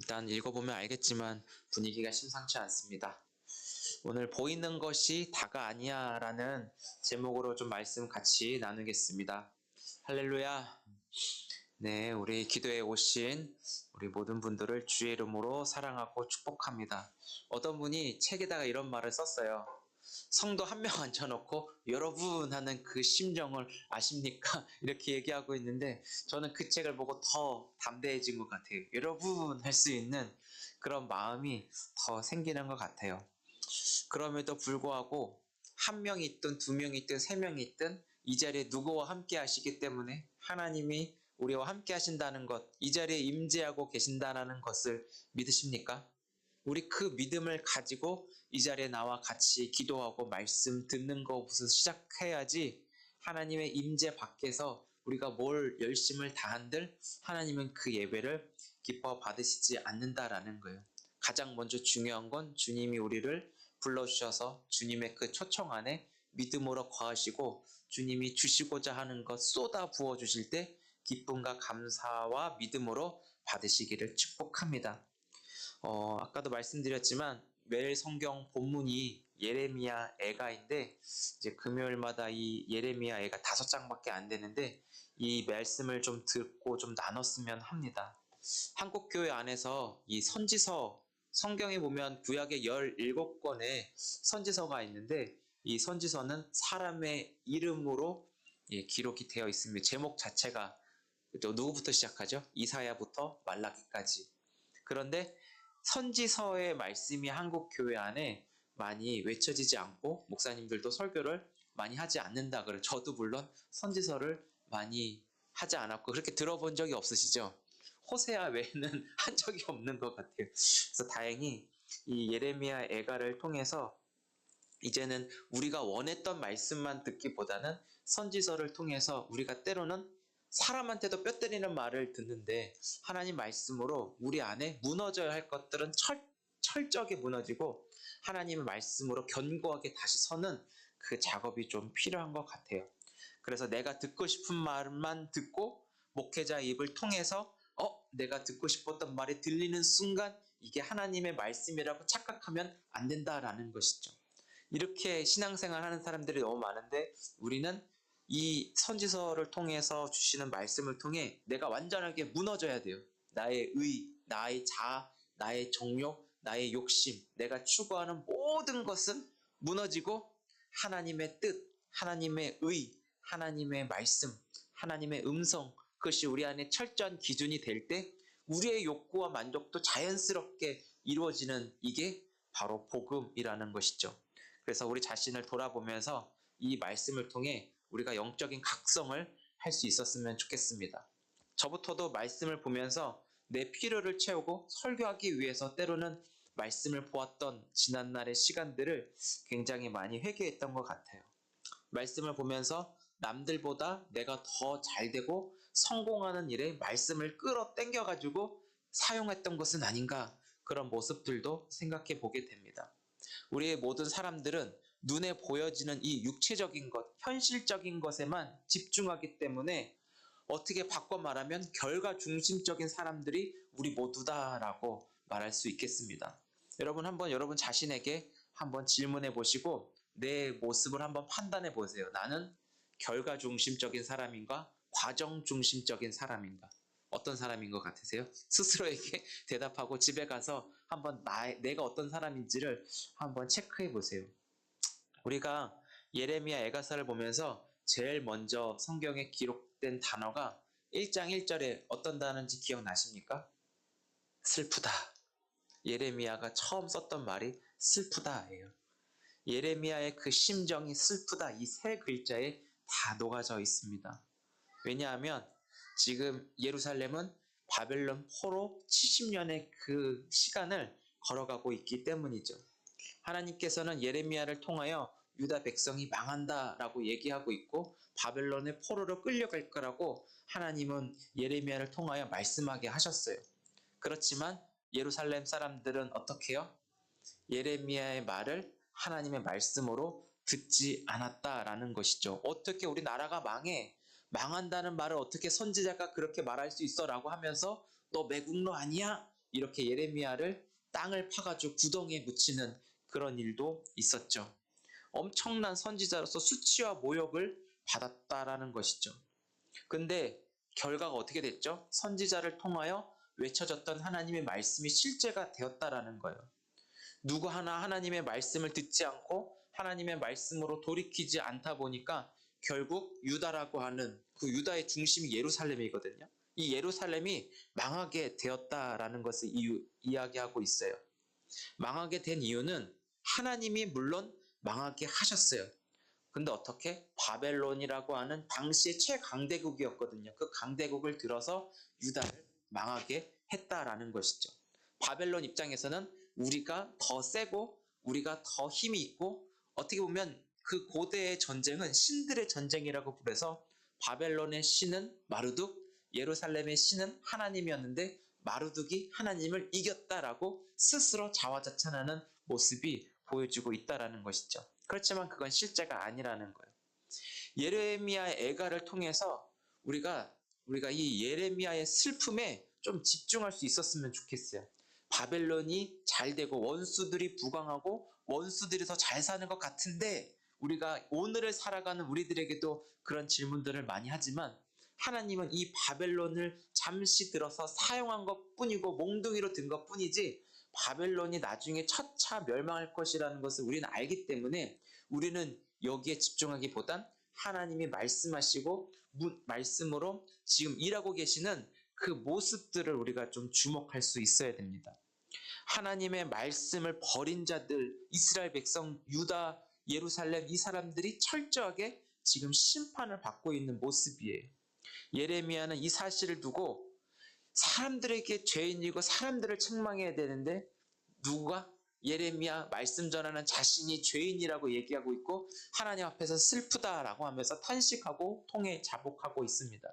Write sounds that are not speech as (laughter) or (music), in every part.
일단 읽어보면 알겠지만 분위기가 심상치 않습니다. 오늘 보이는 것이 다가 아니야 라는 제목으로 좀 말씀 같이 나누겠습니다. 할렐루야. 네, 우리 기도에 오신 우리 모든 분들을 주의 이름으로 사랑하고 축복합니다. 어떤 분이 책에다가 이런 말을 썼어요. 성도 한 명 (laughs) 앉혀놓고 여러분 하는 그 심정을 아십니까? (laughs) 이렇게 얘기하고 있는데 저는 그 책을 보고 더 담대해진 것 같아요. 여러분 할 수 있는 그런 마음이 더 생기는 것 같아요. 그럼에도 불구하고 한 명이 있든 두 명이 있든 세 명이 있든 이 자리에 누구와 함께 하시기 때문에 하나님이 우리와 함께 하신다는 것, 이 자리에 임재하고 계신다는 것을 믿으십니까? 우리 그 믿음을 가지고 이 자리에 나와 같이 기도하고 말씀 듣는 것부터 시작해야지 하나님의 임재 밖에서 우리가 뭘 열심을 다한들 하나님은 그 예배를 기뻐 받으시지 않는다라는 거예요. 가장 먼저 중요한 건 주님이 우리를 불러주셔서 주님의 그 초청 안에 믿음으로 거하시고 주님이 주시고자 하는 것 쏟아 부어 주실 때 기쁨과 감사와 믿음으로 받으시기를 축복합니다. 어, 아까도 말씀드렸지만 매일 성경 본문이 예레미야 애가인데 이제 금요일마다 이 예레미야 애가 다섯 장밖에 안 되는데 이 말씀을 좀 듣고 좀 나눴으면 합니다. 한국 교회 안에서 이 선지서 성경에 보면 구약의 17권의 선지서가 있는데 이 선지서는 사람의 이름으로 예, 기록이 되어 있습니다. 제목 자체가 또 누구부터 시작하죠? 이사야부터 말라기까지. 그런데 선지서의 말씀이 한국 교회 안에 많이 외쳐지지 않고 목사님들도 설교를 많이 하지 않는다 그래. 저도 물론 선지서를 많이 하지 않았고 그렇게 들어본 적이 없으시죠? 호세아 외에는 (laughs) 한 적이 없는 것 같아요. 그래서 다행히 이 예레미야 애가를 통해서 이제는 우리가 원했던 말씀만 듣기보다는 선지서를 통해서 우리가 때로는 사람한테도 뼈 때리는 말을 듣는데 하나님 말씀으로 우리 안에 무너져야 할 것들은 철, 철저하게 무너지고 하나님의 말씀으로 견고하게 다시 서는 그 작업이 좀 필요한 것 같아요. 그래서 내가 듣고 싶은 말만 듣고 목회자 입을 통해서 어, 내가 듣고 싶었던 말이 들리는 순간 이게 하나님의 말씀이라고 착각하면 안 된다라는 것이죠. 이렇게 신앙생활 하는 사람들이 너무 많은데 우리는 이 선지서를 통해서 주시는 말씀을 통해 내가 완전하게 무너져야 돼요. 나의 의, 나의 자아, 나의 정욕, 나의 욕심, 내가 추구하는 모든 것은 무너지고 하나님의 뜻, 하나님의 의, 하나님의 말씀, 하나님의 음성, 그것이 우리 안에 철저한 기준이 될 때 우리의 욕구와 만족도 자연스럽게 이루어지는 이게 바로 복음이라는 것이죠. 그래서 우리 자신을 돌아보면서 이 말씀을 통해 우리가 영적인 각성을 할 수 있었으면 좋겠습니다. 저부터도 말씀을 보면서 내 필요를 채우고 설교하기 위해서 때로는 말씀을 보았던 지난날의 시간들을 굉장히 많이 회개했던 것 같아요. 말씀을 보면서 남들보다 내가 더 잘되고 성공하는 일에 말씀을 끌어 당겨가지고 사용했던 것은 아닌가 그런 모습들도 생각해 보게 됩니다. 우리의 모든 사람들은 눈에 보여지는 이 육체적인 것, 현실적인 것에만 집중하기 때문에 어떻게 바꿔 말하면 결과 중심적인 사람들이 우리 모두다라고 말할 수 있겠습니다. 여러분 한번 여러분 자신에게 한번 질문해 보시고 내 모습을 한번 판단해 보세요. 나는 결과 중심적인 사람인가? 과정 중심적인 사람인가? 어떤 사람인 것 같으세요? (laughs) 스스로에게 대답하고 집에 가서 한번 나, 내가 어떤 사람인지를 한번 체크해 보세요. 우리가 예레미야 애가사를 보면서 제일 먼저 성경에 기록된 단어가 1장 1절에 어떤 단어인지 기억나십니까? 슬프다. 예레미야가 처음 썼던 말이 슬프다예요. 예레미야의 그 심정이 슬프다 이 세 글자에 다 녹아져 있습니다. 왜냐하면 지금 예루살렘은 바벨론 포로 70년의 그 시간을 걸어가고 있기 때문이죠. 하나님께서는 예레미야를 통하여 유다 백성이 망한다라고 얘기하고 있고 바벨론의 포로로 끌려갈 거라고 하나님은 예레미야를 통하여 말씀하게 하셨어요. 그렇지만 예루살렘 사람들은 어떻게 해요? 예레미야의 말을 하나님의 말씀으로 듣지 않았다라는 것이죠. 어떻게 우리 나라가 망해? 망한다는 말을 어떻게 선지자가 그렇게 말할 수 있어? 라고 하면서 너 매국노 아니야? 이렇게 예레미야를 땅을 파가지고 구덩이에 묻히는 그런 일도 있었죠. 엄청난 선지자로서 수치와 모욕을 받았다라는 것이죠. 근데 결과가 어떻게 됐죠? 선지자를 통하여 외쳐졌던 하나님의 말씀이 실제가 되었다라는 거예요. 누구 하나 하나님의 말씀을 듣지 않고 하나님의 말씀으로 돌이키지 않다 보니까 결국 유다라고 하는 그 유다의 중심이 예루살렘이거든요. 이 예루살렘이 망하게 되었다라는 것을 이유, 이야기하고 있어요. 망하게 된 이유는 하나님이 물론 망하게 하셨어요. 근데 어떻게? 바벨론이라고 하는 당시의 최강대국이었거든요. 그 강대국을 들어서 유다를 망하게 했다라는 것이죠. 바벨론 입장에서는 우리가 더 세고 우리가 더 힘이 있고 어떻게 보면 그 고대의 전쟁은 신들의 전쟁이라고 부르서 바벨론의 신은 마르둑, 예루살렘의 신은 하나님이었는데 마르둑이 하나님을 이겼다라고 스스로 자화자찬하는 모습이 보여주고 있다라는 것이죠. 그렇지만 그건 실제가 아니라는 거예요. 예레미야의 애가를 통해서 우리가 우리가 이 예레미야의 슬픔에 좀 집중할 수 있었으면 좋겠어요. 바벨론이 잘 되고 원수들이 부강하고 원수들이 더 잘 사는 것 같은데 우리가 오늘을 살아가는 우리들에게도 그런 질문들을 많이 하지만 하나님은 이 바벨론을 잠시 들어서 사용한 것 뿐이고 몽둥이로 든 것 뿐이지 바벨론이 나중에 첫차 멸망할 것이라는 것을 우리는 알기 때문에 우리는 여기에 집중하기보단 하나님이 말씀하시고 무- 말씀으로 지금 일하고 계시는 그 모습들을 우리가 좀 주목할 수 있어야 됩니다. 하나님의 말씀을 버린 자들, 이스라엘 백성, 유다, 예루살렘 이 사람들이 철저하게 지금 심판을 받고 있는 모습이에요. 예레미야는 이 사실을 두고 사람들에게 죄인이고 사람들을 책망해야 되는데 누가 예레미야 말씀 전하는 자신이 죄인이라고 얘기하고 있고 하나님 앞에서 슬프다라고 하면서 탄식하고 통해 자복하고 있습니다.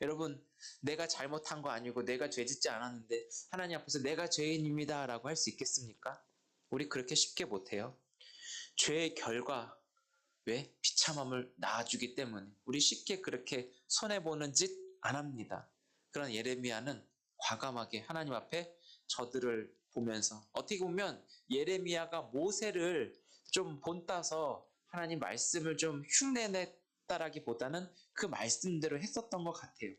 여러분 내가 잘못한 거 아니고 내가 죄짓지 않았는데 하나님 앞에서 내가 죄인입니다라고 할 수 있겠습니까? 우리 그렇게 쉽게 못해요. 죄의 결과 왜 비참함을 낳아주기 때문에 우리 쉽게 그렇게 손해 보는 짓 안 합니다. 그런 예레미야는 과감하게 하나님 앞에 저들을 보면서 어떻게 보면 예레미야가 모세를 좀 본따서 하나님 말씀을 좀 흉내냈다라기보다는 그 말씀대로 했었던 것 같아요.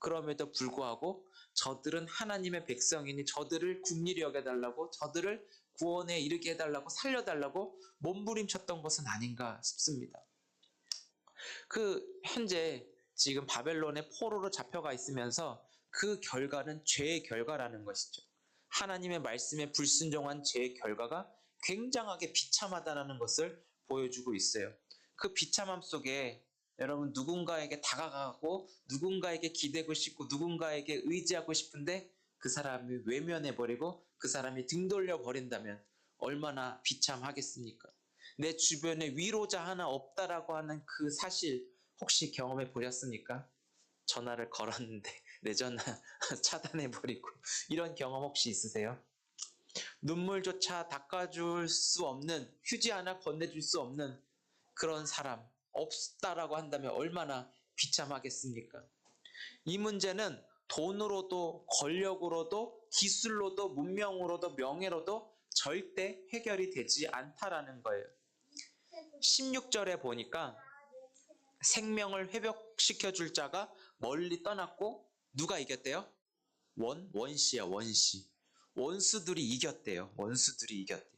그럼에도 불구하고 저들은 하나님의 백성이니 저들을 국리를 여겨달라고 저들을 구원에 이르게 해달라고 살려달라고 몸부림쳤던 것은 아닌가 싶습니다. 그 현재 지금 바벨론의 포로로 잡혀가 있으면서 그 결과는 죄의 결과라는 것이죠. 하나님의 말씀에 불순종한 죄의 결과가 굉장하게 비참하다는 것을 보여주고 있어요. 그 비참함 속에 여러분 누군가에게 다가가고 누군가에게 기대고 싶고 누군가에게 의지하고 싶은데 그 사람이 외면해 버리고 그 사람이 등 돌려 버린다면 얼마나 비참하겠습니까? 내 주변에 위로자 하나 없다라고 하는 그 사실 혹시 경험해 보셨습니까? 전화를 걸었는데 (laughs) 내 전화 (laughs) 차단해 버리고 (laughs) 이런 경험 혹시 있으세요? 눈물조차 닦아줄 수 없는 휴지 하나 건네줄 수 없는 그런 사람 없다라고 한다면 얼마나 비참하겠습니까? 이 문제는 돈으로도 권력으로도 기술로도 문명으로도 명예로도 절대 해결이 되지 않다라는 거예요. 16절에 보니까 생명을 회복시켜 줄 자가 멀리 떠났고 누가 이겼대요? 원 원시야 원시. 원수들이 이겼대요. 원수들이 이겼대.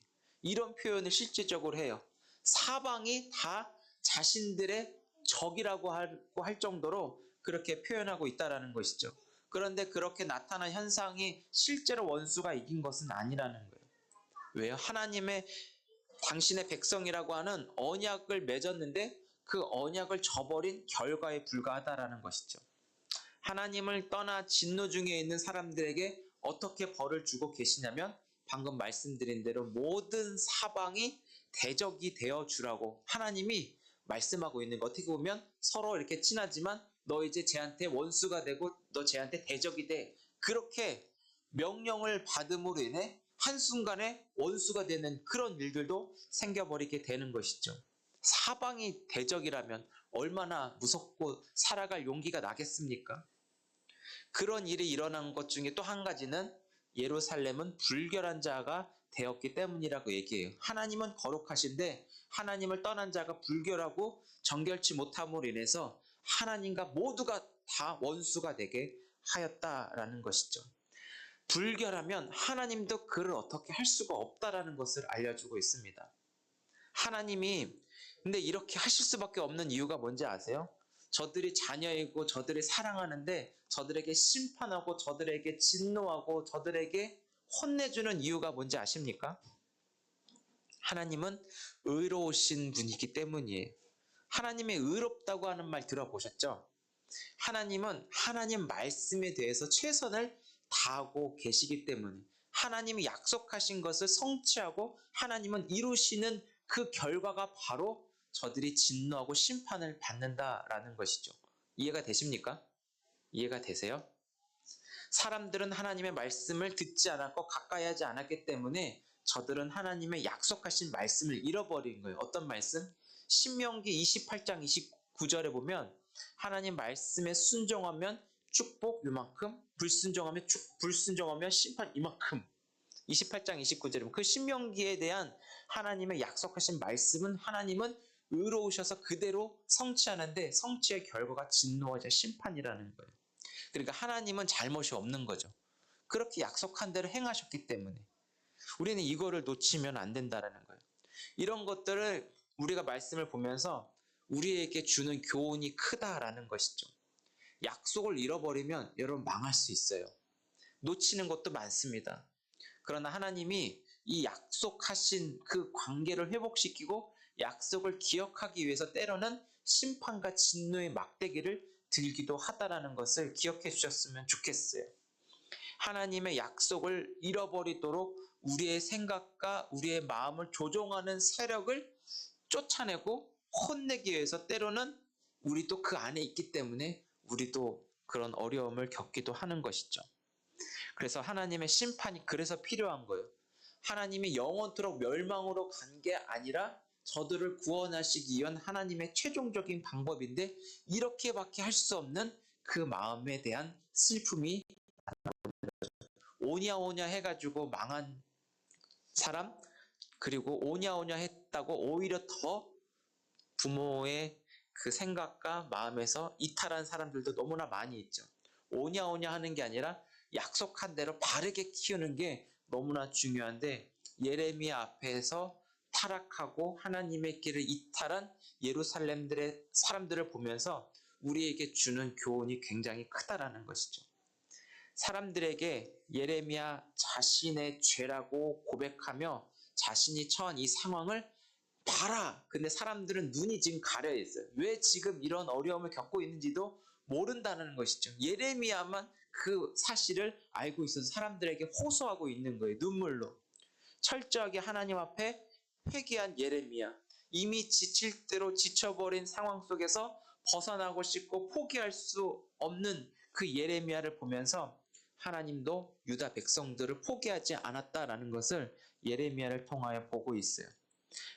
이런 표현을 실제적으로 해요. 사방이 다 자신들의 적이라고 할 정도로 그렇게 표현하고 있다라는 것이죠. 그런데 그렇게 나타난 현상이 실제로 원수가 이긴 것은 아니라는 거예요. 왜요? 하나님의 당신의 백성이라고 하는 언약을 맺었는데 그 언약을 저버린 결과에 불과하다라는 것이죠. 하나님을 떠나 진노 중에 있는 사람들에게 어떻게 벌을 주고 계시냐면 방금 말씀드린 대로 모든 사방이 대적이 되어 주라고 하나님이 말씀하고 있는 거 어떻게 보면 서로 이렇게 친하지만 너 이제 쟤한테 원수가 되고 너 쟤한테 대적이 돼 그렇게 명령을 받음으로 인해 한순간에 원수가 되는 그런 일들도 생겨버리게 되는 것이죠. 사방이 대적이라면 얼마나 무섭고 살아갈 용기가 나겠습니까? 그런 일이 일어난 것 중에 또 한 가지는 예루살렘은 불결한 자가 되었기 때문이라고 얘기해요. 하나님은 거룩하신데 하나님을 떠난 자가 불결하고 정결치 못함으로 인해서 하나님과 모두가 다 원수가 되게 하였다라는 것이죠. 불결하면 하나님도 그를 어떻게 할 수가 없다라는 것을 알려주고 있습니다. 하나님이 근데 이렇게 하실 수밖에 없는 이유가 뭔지 아세요? 저들이 자녀이고 저들이 사랑하는데 저들에게 심판하고 저들에게 진노하고 저들에게 혼내주는 이유가 뭔지 아십니까? 하나님은 의로우신 분이기 때문이에요. 하나님의 의롭다고 하는 말 들어보셨죠? 하나님은 하나님 말씀에 대해서 최선을 다하고 계시기 때문에 하나님이 약속하신 것을 성취하고 하나님은 이루시는 그 결과가 바로 저들이 진노하고 심판을 받는다라는 것이죠. 이해가 되십니까? 이해가 되세요? 사람들은 하나님의 말씀을 듣지 않았고 가까이 하지 않았기 때문에 저들은 하나님의 약속하신 말씀을 잃어버린 거예요. 어떤 말씀? 신명기 28장 29절에 보면 하나님 말씀에 순종하면 축복 이만큼, 불순종하면 축, 불순종하면 심판 이만큼. 28장 29절에 그 신명기에 대한 하나님의 약속하신 말씀은 하나님은 의로우셔서 그대로 성취하는데 성취의 결과가 진노하자 심판이라는 거예요. 그러니까 하나님은 잘못이 없는 거죠. 그렇게 약속한 대로 행하셨기 때문에 우리는 이거를 놓치면 안 된다라는 거예요. 이런 것들을 우리가 말씀을 보면서 우리에게 주는 교훈이 크다라는 것이죠. 약속을 잃어버리면 여러분 망할 수 있어요. 놓치는 것도 많습니다. 그러나 하나님이 이 약속하신 그 관계를 회복시키고 약속을 기억하기 위해서 때로는 심판과 진노의 막대기를 들기도 하다라는 것을 기억해 주셨으면 좋겠어요. 하나님의 약속을 잃어버리도록 우리의 생각과 우리의 마음을 조종하는 세력을 쫓아내고 혼내기 위해서 때로는 우리도 그 안에 있기 때문에 우리도 그런 어려움을 겪기도 하는 것이죠. 그래서 하나님의 심판이 그래서 필요한 거예요. 하나님이 영원토록 멸망으로 간 게 아니라 저들을 구원하시기 위한 하나님의 최종적인 방법인데 이렇게밖에 할 수 없는 그 마음에 대한 슬픔이 오냐 오냐 해가지고 망한 사람 그리고 오냐 오냐 했다고 오히려 더 부모의 그 생각과 마음에서 이탈한 사람들도 너무나 많이 있죠. 오냐 오냐 하는 게 아니라 약속한 대로 바르게 키우는 게 너무나 중요한데 예레미야 앞에서 타락하고 하나님의 길을 이탈한 예루살렘들의 사람들을 보면서 우리에게 주는 교훈이 굉장히 크다라는 것이죠. 사람들에게 예레미야 자신의 죄라고 고백하며 자신이 처한 이 상황을 봐라. 근데 사람들은 눈이 지금 가려 있어요. 왜 지금 이런 어려움을 겪고 있는지도 모른다는 것이죠. 예레미야만 그 사실을 알고 있어서 사람들에게 호소하고 있는 거예요. 눈물로. 철저하게 하나님 앞에 회개한 예레미야. 이미 지칠 대로 지쳐버린 상황 속에서 벗어나고 싶고 포기할 수 없는 그 예레미야를 보면서 하나님도 유다 백성들을 포기하지 않았다라는 것을 예레미야를 통하여 보고 있어요.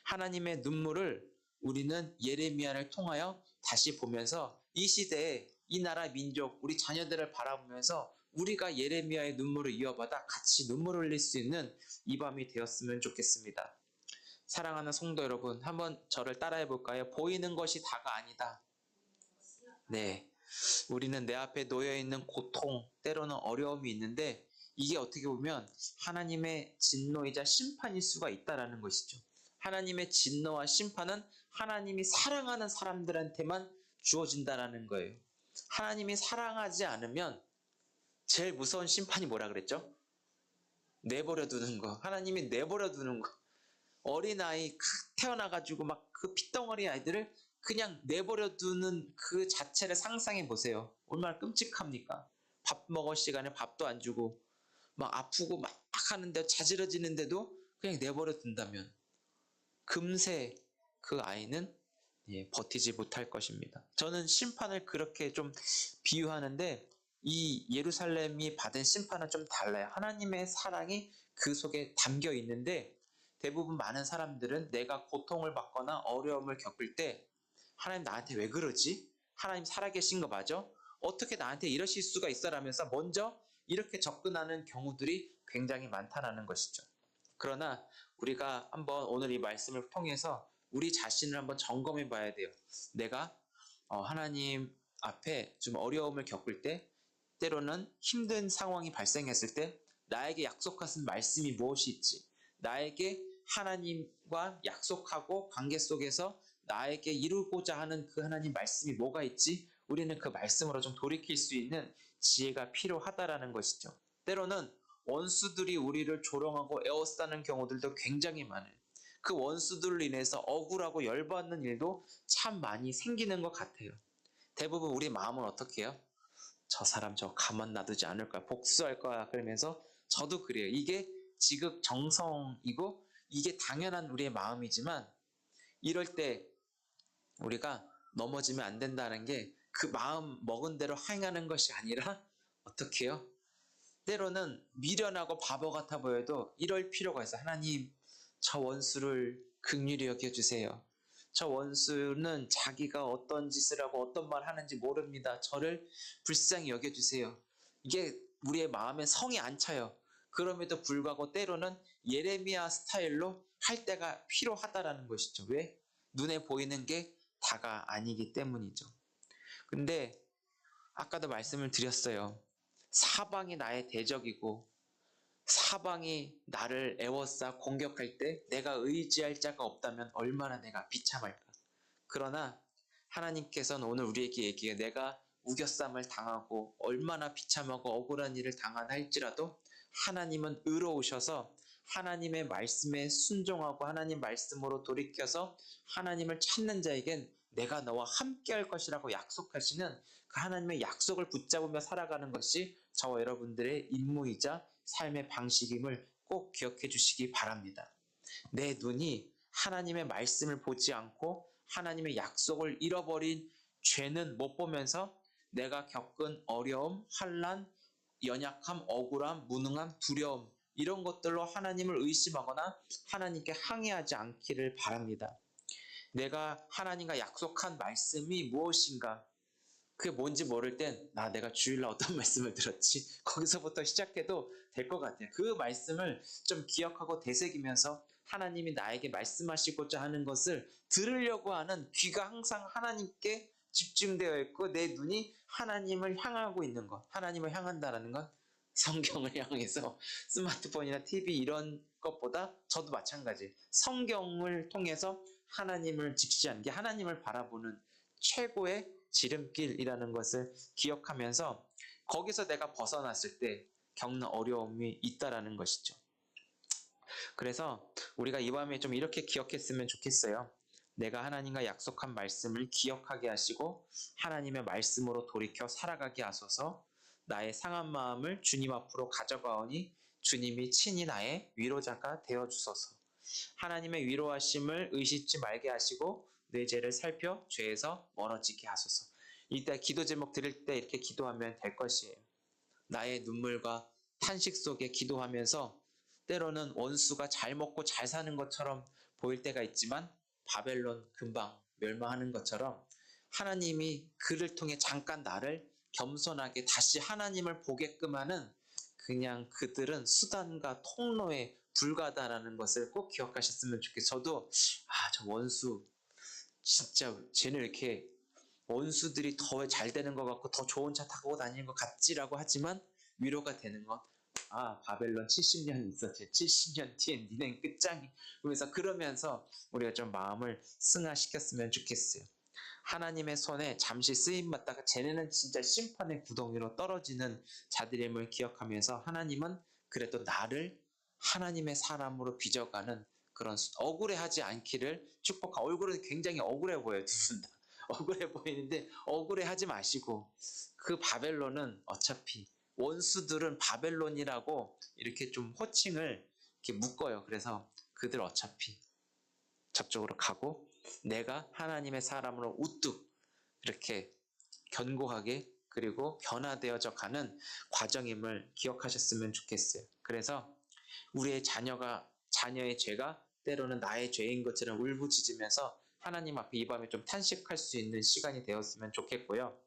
하나님의 눈물을 우리는 예레미야를 통하여 다시 보면서 이 시대에 이 나라 민족 우리 자녀들을 바라보면서 우리가 예레미야의 눈물을 이어받아 같이 눈물을 흘릴 수 있는 이 밤이 되었으면 좋겠습니다. 사랑하는 성도 여러분, 한번 저를 따라해 볼까요? 보이는 것이 다가 아니다. 네. 우리는 내 앞에 놓여 있는 고통, 때로는 어려움이 있는데 이게 어떻게 보면 하나님의 진노이자 심판일 수가 있다라는 것이죠. 하나님의 진노와 심판은 하나님이 사랑하는 사람들한테만 주어진다라는 거예요. 하나님이 사랑하지 않으면 제일 무서운 심판이 뭐라 그랬죠? 내버려 두는 거. 하나님이 내버려 두는 거. 어린아이 태어나가지고 막 그 핏덩어리 아이들을 그냥 내버려 두는 그 자체를 상상해 보세요. 얼마나 끔찍합니까? 밥 먹을 시간에 밥도 안 주고 막 아프고 막 하는데 자지러지는데도 그냥 내버려 둔다면 금세 그 아이는 예, 버티지 못할 것입니다. 저는 심판을 그렇게 좀 비유하는데 이 예루살렘이 받은 심판은 좀 달라요. 하나님의 사랑이 그 속에 담겨 있는데 대부분 많은 사람들은 내가 고통을 받거나 어려움을 겪을 때 하나님 나한테 왜 그러지? 하나님 살아계신 거 맞아? 어떻게 나한테 이러실 수가 있어 라면서 먼저 이렇게 접근하는 경우들이 굉장히 많다라는 것이죠. 그러나 우리가 한번 오늘 이 말씀을 통해서 우리 자신을 한번 점검해 봐야 돼요. 내가 어, 하나님 앞에 좀 어려움을 겪을 때 때로는 힘든 상황이 발생했을 때 나에게 약속하신 말씀이 무엇이 있지? 나에게 하나님과 약속하고 관계 속에서 나에게 이루고자 하는 그 하나님 말씀이 뭐가 있지? 우리는 그 말씀으로 좀 돌이킬 수 있는 지혜가 필요하다라는 것이죠. 때로는 원수들이 우리를 조롱하고 에워싸는 경우들도 굉장히 많아요. 그 원수들로 인해서 억울하고 열받는 일도 참 많이 생기는 것 같아요. 대부분 우리 마음은 어떻게 해요? 저 사람 저 가만 놔두지 않을 거야. 복수할 거야. 그러면서 저도 그래요. 이게 지극 정성이고 이게 당연한 우리의 마음이지만 이럴 때 우리가 넘어지면 안 된다는 게 그 마음 먹은 대로 행하는 것이 아니라 어떻게 해요? 때로는 미련하고 바보 같아 보여도 이럴 필요가 있어. 하나님, 저 원수를 극률히 여겨주세요. 저 원수는 자기가 어떤 짓을 하고 어떤 말 하는지 모릅니다. 저를 불쌍히 여겨주세요. 이게 우리의 마음에 성이 안 차요. 그럼에도 불구하고 때로는 예레미야 스타일로 할 때가 필요하다라는 것이죠. 왜? 눈에 보이는 게 다가 아니기 때문이죠. 근데 아까도 말씀을 드렸어요. 사방이 나의 대적이고 사방이 나를 애워싸 공격할 때 내가 의지할 자가 없다면 얼마나 내가 비참할까. 그러나 하나님께서는 오늘 우리에게 얘기해 내가 우겨쌈을 당하고 얼마나 비참하고 억울한 일을 당한 할지라도 하나님은 의로우셔서 하나님의 말씀에 순종하고 하나님 말씀으로 돌이켜서 하나님을 찾는 자에겐 내가 너와 함께 할 것이라고 약속하시는 그 하나님의 약속을 붙잡으며 살아가는 것이 저와 여러분들의 임무이자 삶의 방식임을 꼭 기억해 주시기 바랍니다. 내 눈이 하나님의 말씀을 보지 않고 하나님의 약속을 잃어버린 죄는 못 보면서 내가 겪은 어려움, 환란, 연약함, 억울함, 무능함, 두려움 이런 것들로 하나님을 의심하거나 하나님께 항의하지 않기를 바랍니다. 내가 하나님과 약속한 말씀이 무엇인가? 그게 뭔지 모를 땐, 나 내가 주일날 어떤 (laughs) 말씀을 들었지? 거기서부터 시작해도 될 것 같아요. 그 말씀을 좀 기억하고 되새기면서 하나님이 나에게 말씀하시고자 하는 것을 들으려고 하는 귀가 항상 하나님께 집중되어 있고 내 눈이 하나님을 향하고 있는 것. 하나님을 향한다라는 건 성경을 (laughs) 향해서 스마트폰이나 TV 이런 것보다 저도 마찬가지. 성경을 통해서 하나님을 직시하는 게 하나님을 바라보는 최고의 지름길이라는 것을 기억하면서 거기서 내가 벗어났을 때 겪는 어려움이 있다라는 것이죠. 그래서 우리가 이 밤에 좀 이렇게 기억했으면 좋겠어요. 내가 하나님과 약속한 말씀을 기억하게 하시고 하나님의 말씀으로 돌이켜 살아가게 하소서 나의 상한 마음을 주님 앞으로 가져가오니 주님이 친히 나의 위로자가 되어 주소서. 하나님의 위로하심을 의식지 말게 하시고 내 죄를 살펴 죄에서 멀어지게 하소서. 이때 기도 제목 드릴 때 이렇게 기도하면 될 것이에요. 나의 눈물과 탄식 속에 기도하면서 때로는 원수가 잘 먹고 잘 사는 것처럼 보일 때가 있지만 바벨론 금방 멸망하는 것처럼 하나님이 그를 통해 잠깐 나를 겸손하게 다시 하나님을 보게끔 하는 그냥 그들은 수단과 통로에 불과하다라는 것을 꼭 기억하셨으면 좋겠어요. 저도 아 저 원수 진짜 쟤는 이렇게 원수들이 더 잘 되는 것 같고 더 좋은 차 타고 다니는 것 같지라고 하지만 위로가 되는 것. 아 바벨론 70년 있었지. 70년 뒤엔 니넨 끝장이 그래서 그러면서 우리가 좀 마음을 승화시켰으면 좋겠어요. 하나님의 손에 잠시 쓰임 받다가 쟤네는 진짜 심판의 구덩이로 떨어지는 자들임을 기억하면서 하나님은 그래도 나를 하나님의 사람으로 빚어가는 그런 억울해하지 않기를 축복하 얼굴은 굉장히 억울해 보여요 두분 다. (laughs) 억울해 보이는데 억울해하지 마시고 그 바벨론은 어차피 원수들은 바벨론이라고 이렇게 좀 호칭을 이렇게 묶어요. 그래서 그들 어차피 저쪽으로 가고 내가 하나님의 사람으로 우뚝 이렇게 견고하게 그리고 변화되어져 가는 과정임을 기억하셨으면 좋겠어요. 그래서 우리의 자녀가 자녀의 죄가 때로는 나의 죄인 것처럼 울부짖으면서 하나님 앞에 이 밤에 좀 탄식할 수 있는 시간이 되었으면 좋겠고요.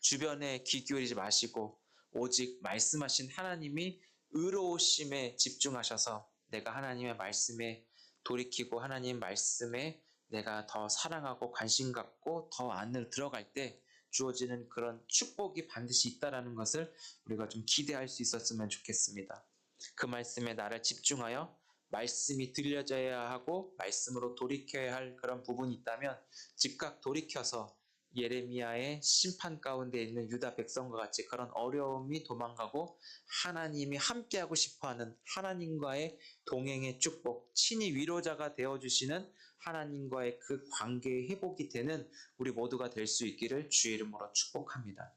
주변에 귀 기울이지 마시고 오직 말씀하신 하나님이 의로우심에 집중하셔서 내가 하나님의 말씀에 돌이키고 하나님 말씀에 내가 더 사랑하고 관심 갖고 더 안으로 들어갈 때 주어지는 그런 축복이 반드시 있다라는 것을 우리가 좀 기대할 수 있었으면 좋겠습니다. 그 말씀에 나를 집중하여 말씀이 들려져야 하고 말씀으로 돌이켜야 할 그런 부분이 있다면 즉각 돌이켜서 예레미야의 심판 가운데 있는 유다 백성과 같이 그런 어려움이 도망가고 하나님이 함께하고 싶어하는 하나님과의 동행의 축복, 친히 위로자가 되어 주시는 하나님과의 그 관계의 회복이 되는 우리 모두가 될 수 있기를 주의 이름으로 축복합니다.